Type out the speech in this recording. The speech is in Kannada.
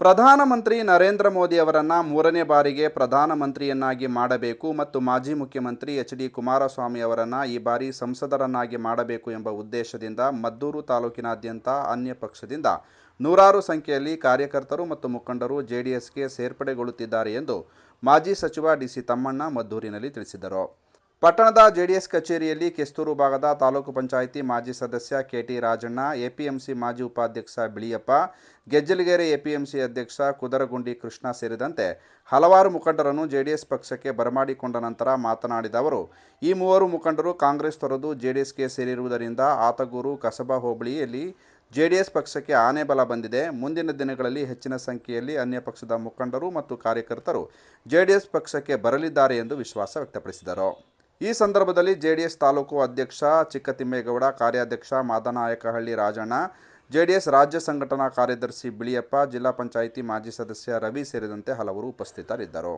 ಪ್ರಧಾನಮಂತ್ರಿ ನರೇಂದ್ರ ಮೋದಿ ಅವರನ್ನು ಮೂರನೇ ಬಾರಿಗೆ ಪ್ರಧಾನಮಂತ್ರಿಯನ್ನಾಗಿ ಮಾಡಬೇಕು ಮತ್ತು ಮಾಜಿ ಮುಖ್ಯಮಂತ್ರಿ ಎಚ್ ಡಿ ಕುಮಾರಸ್ವಾಮಿ ಅವರನ್ನು ಈ ಬಾರಿ ಸಂಸದರನ್ನಾಗಿ ಮಾಡಬೇಕು ಎಂಬ ಉದ್ದೇಶದಿಂದ ಮದ್ದೂರು ತಾಲೂಕಿನಾದ್ಯಂತ ಅನ್ಯ ಪಕ್ಷದಿಂದ ನೂರಾರು ಸಂಖ್ಯೆಯಲ್ಲಿ ಕಾರ್ಯಕರ್ತರು ಮತ್ತು ಮುಖಂಡರು ಜೆಡಿಎಸ್ಗೆ ಸೇರ್ಪಡೆಗೊಳ್ಳುತ್ತಿದ್ದಾರೆ ಎಂದು ಮಾಜಿ ಸಚಿವ ಡಿಸಿ ತಮ್ಮಣ್ಣ ಮದ್ದೂರಿನಲ್ಲಿ ತಿಳಿಸಿದರು. ಪಟ್ಟಣದ ಜೆಡಿಎಸ್ ಕಚೇರಿಯಲ್ಲಿ ಕೆಸ್ತೂರು ಭಾಗದ ತಾಲೂಕು ಪಂಚಾಯಿತಿ ಮಾಜಿ ಸದಸ್ಯ ಕೆಟಿ ರಾಜಣ್ಣ, ಎಪಿಎಂಸಿ ಮಾಜಿ ಉಪಾಧ್ಯಕ್ಷ ಬಿಳಿಯಪ್ಪ, ಗೆಜ್ಜಲಗೆರೆ ಎಪಿಎಂಸಿ ಅಧ್ಯಕ್ಷ ಕುದರಗುಂಡಿ ಕೃಷ್ಣ ಸೇರಿದಂತೆ ಹಲವಾರು ಮುಖಂಡರನ್ನು ಜೆಡಿಎಸ್ ಪಕ್ಷಕ್ಕೆ ಬರಮಾಡಿಕೊಂಡ ನಂತರ ಮಾತನಾಡಿದ ಅವರು, ಈ ಮೂವರು ಮುಖಂಡರು ಕಾಂಗ್ರೆಸ್ ತೊರೆದು ಜೆಡಿಎಸ್ಗೆ ಸೇರಿರುವುದರಿಂದ ಆತಗೂರು ಕಸಬಾ ಹೋಬಳಿಯಲ್ಲಿ ಜೆಡಿಎಸ್ ಪಕ್ಷಕ್ಕೆ ಆನೆ ಬಲ ಬಂದಿದೆ. ಮುಂದಿನ ದಿನಗಳಲ್ಲಿ ಹೆಚ್ಚಿನ ಸಂಖ್ಯೆಯಲ್ಲಿ ಅನ್ಯ ಪಕ್ಷದ ಮುಖಂಡರು ಮತ್ತು ಕಾರ್ಯಕರ್ತರು ಜೆಡಿಎಸ್ ಪಕ್ಷಕ್ಕೆ ಬರಲಿದ್ದಾರೆ ಎಂದು ವಿಶ್ವಾಸ ವ್ಯಕ್ತಪಡಿಸಿದರು. ಈ ಸಂದರ್ಭದಲ್ಲಿ ಜೆಡಿಎಸ್ ತಾಲೂಕು ಅಧ್ಯಕ್ಷ ಚಿಕ್ಕತಿಮ್ಮೇಗೌಡ, ಕಾರ್ಯಾಧ್ಯಕ್ಷ ಮಾದನಾಯಕಹಳ್ಳಿ ರಾಜಣ್ಣ, ಜೆಡಿಎಸ್ ರಾಜ್ಯ ಸಂಘಟನಾ ಕಾರ್ಯದರ್ಶಿ ಬಿಳಿಯಪ್ಪ, ಜಿಲ್ಲಾ ಪಂಚಾಯಿತಿ ಮಾಜಿ ಸದಸ್ಯ ರವಿ ಸೇರಿದಂತೆ ಹಲವರು ಉಪಸ್ಥಿತರಿದ್ದರು.